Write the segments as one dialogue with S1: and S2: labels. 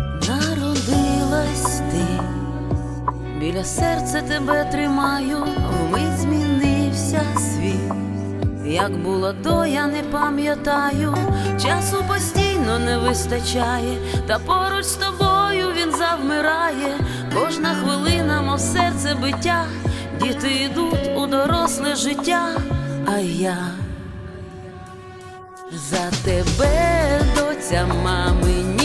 S1: Народилась ти, біля серця тебе тримаю, вмить змінився світ. Як було до, я не пам'ятаю, часу постійно не вистачає, та поруч з тобою він завмирає, кожна хвилина, мов серце биття, діти йдуть у доросле життя, а я за тебе, доця мамині.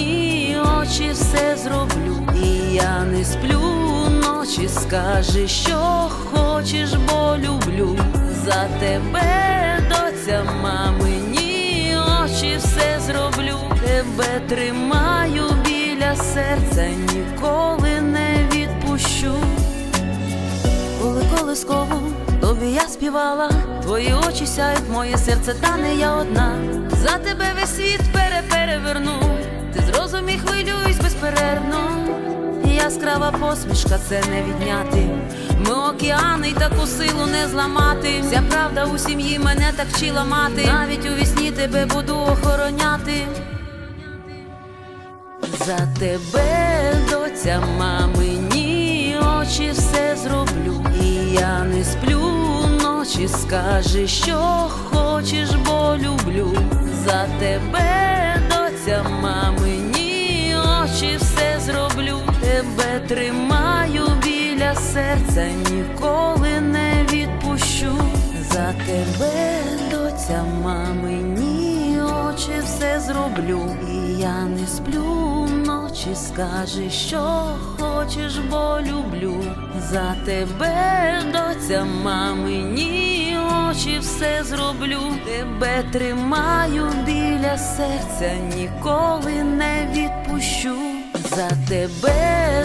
S1: Не сплю ночі, скажи, що хочеш, бо люблю. За тебе, доця, мамині очі все зроблю, тебе тримаю біля серця, ніколи не відпущу. Коли колискову тобі я співала, твої очі сяють, моє серце, та не я одна. За тебе весь світ перепереверну, ти зрозумій, хвилююсь безперервно. Яскрава посмішка, це не відняти. Ми океани й таку силу не зламати. Вся правда у сім'ї мене так вчила мати. Навіть у вісні тебе буду охороняти. За тебе, доця, мамині очі все зроблю, і я не сплю ночі, скажи, що хочеш, бо люблю. За тебе, тримаю біля серця, ніколи не відпущу. За тебе, доця, мамині очі все зроблю, і я не сплю ночі, скажи, що хочеш, бо люблю. За тебе, доця, мамині очі все зроблю, тебе тримаю біля серця, ніколи не відпущу. За тебе,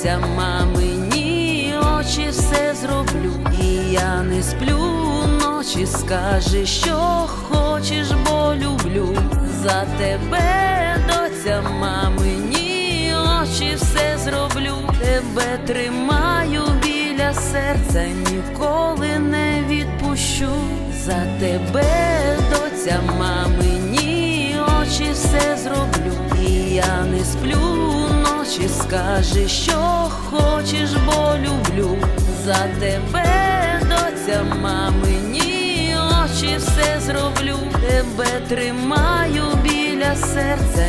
S1: доця, мамині очі все зроблю, і я не сплю ночі, скажи, що хочеш, бо люблю. За тебе, доця, мамині очі все зроблю, тебе тримаю біля серця, ніколи не відпущу. За тебе, доця, мамині скажи, що хочеш, бо люблю. За тебе, доця, мамині очі все зроблю, тебе тримаю біля серця,